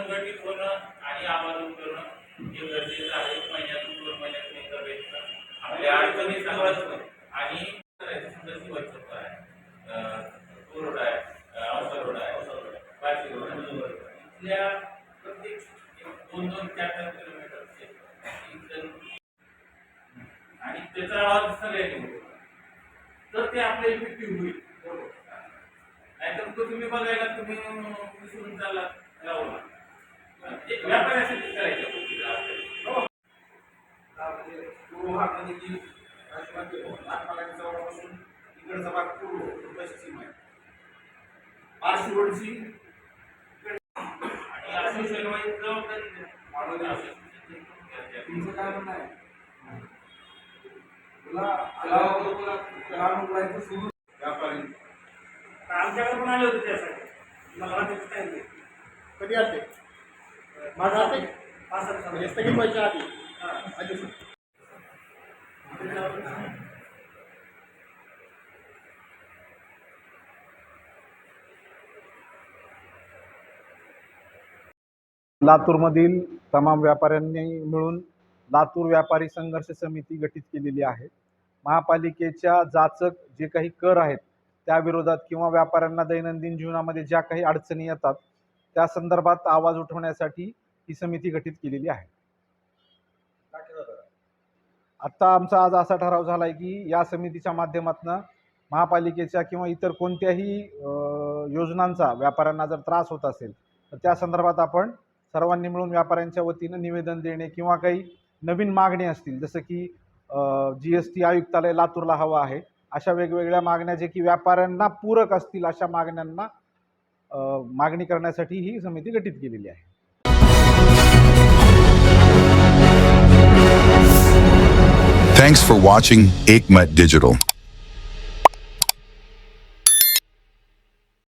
संघटित होणं आणि आवाजून करणं हे गरजेचं आहे. महिन्यातून दोन महिन्यातून एकदा भेटणं आपल्या अडचणी सांगायचं आणि करायचं समजा शिवायचं आहे. अं, कोरड आहे अं, अवसर रोड आहे पाचशे रोड आहे इथल्या प्रत्येक दोन दोन चार चार किलोमीटरचे आणि त्याचा आवाज सगळ्यांनी होतो. तर ते आपल्या इफेक्टिव्ह होईल. बरोबर. नाहीतर तो तुम्ही बघायला तुम्ही विसरून चालला लावला एक करायचं हो. पूर्व म्हणजे की नागपालाच्या जवळपासून इकडचा भाग पूर्व पश्चिम आहे रोडची आणि असोसिएशन वाईज जबाबदारी तुमचं काय म्हणणं आहे तुला अलावा तुला सुरू व्यापारी आमच्याकडे पण आले होते त्यासाठी मला काय कधी आले माझं म्हणजे स्थगित व्हायच्या आधी. हां. आधी लातूरमधील तमाम व्यापाऱ्यांनी मिळून लातूर व्यापारी संघर्ष समिती गठीत केलेली आहे. महापालिकेच्या जाचक जे काही कर आहेत त्या विरोधात किंवा व्यापाऱ्यांना दैनंदिन जीवनामध्ये ज्या काही अडचणी येतात त्या संदर्भात आवाज उठवण्यासाठी ही समिती गठीत केलेली आहे. आत्ता आमचा आज असा ठराव झाला आहे की या समितीच्या माध्यमातून महापालिकेच्या किंवा इतर कोणत्याही योजनांचा व्यापाऱ्यांना जर त्रास होत असेल तर त्या संदर्भात आपण सर्वांनी मिळून व्यापाऱ्यांच्या वतीनं निवेदन देणे किंवा काही नवीन मागणी असतील जसं की जी एस टी आयुक्तालय लातूरला हवं आहे अशा वेगवेगळ्या मागण्या जे की व्यापाऱ्यांना पूरक असतील अशा मागण्यांना मागणी करण्यासाठी ही समिती गठीत केलेली आहे थँक्स फॉर वॉचिंग एक एकमत डिजिटल